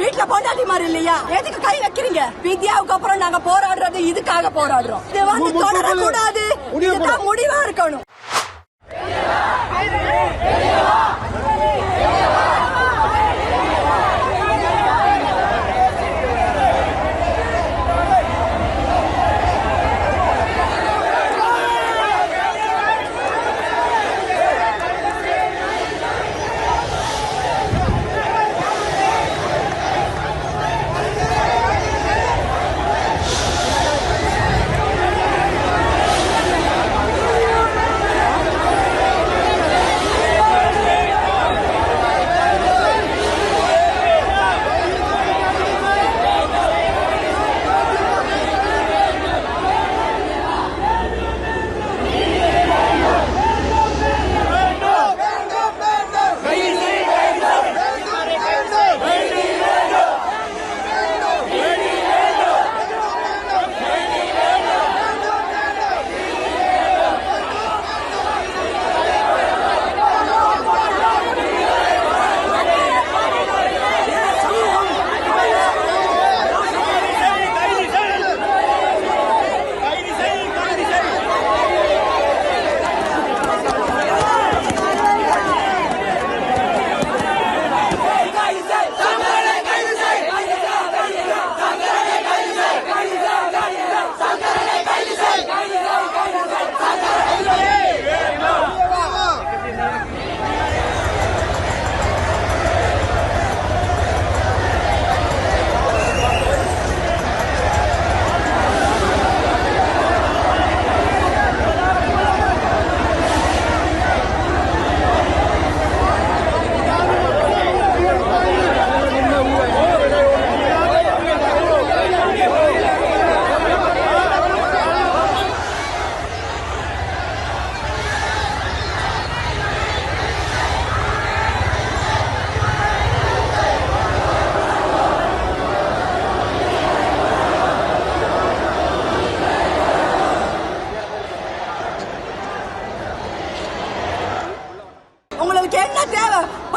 வீட்டுல பொண்டாட்டி மாதிரி இல்லையா? எதுக்கு கை வைக்கிறீங்க? வித்யாவுக்கு அப்புறம் நாங்க போராடுறது இதுக்காக போராடுறோம். இது வந்து தொடரக்கூடாது. இதுதான் முடிவா இருக்கணும்.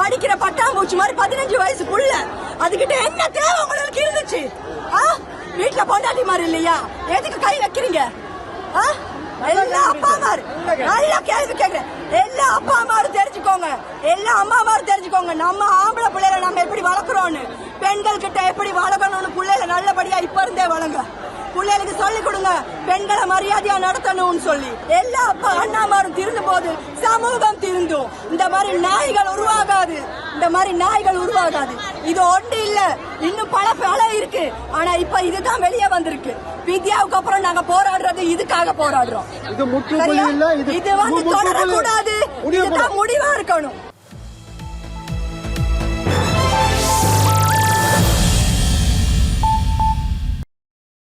தேவை படிக்கிற பட்டாம்பூச்சி மாதிரி பதினஞ்சு வயசு புள்ள. அதுகிட்ட என்ன தேவை உங்களுக்கு இருந்துச்சு? ஆ? வீட்டுல பொண்டாட்டி மாதிரி இல்லையா? எதுக்கு கை வைக்கிறீங்க? ஆ? எல்லா அப்பா அம்மாரு. நல்லா கேள்வி கேக்குறேன். எல்லா அப்பா அம்மாரும் தெரிஞ்சுக்கோங்க. எல்லா அம்மா அம்மாரும் தெரிஞ்சுக்கோங்க. நம்ம ஆம்பளை பிள்ளைகளை நம்ம எப்படி வளர்க்குறோம்னு? பெண்கள் கிட்ட எப்படி வளர்க்கணும்னு பிள்ளைகளை நல்லபடியா இப்ப இருந்தே வளங்க பிள்ளைகளுக்கு சொல்லி கொடுங்க. பெண்களை மரியாதையா நடத்தணும்னு சொல்லி. எல்லா அப்பா அண்ணாமாரும் திருந்தும் போது சமூகம் திருந்தும் இந்த மாதிரி நாய்கள் உருவாகாது. இந்த மாதிரி நாய்கள் உருவாகாது. இது ஒன்று இல்ல. இன்னும் பல பல இருக்கு. ஆனா இப்ப இதுதான் வெளியே வந்திருக்கு. வித்யாவுக்கு அப்புறம் நாங்க போராடுறது இதுக்காக போராடுறோம். இது வந்து. தொடரக்கூடாது. இதுதான் முடிவா இருக்கணும்.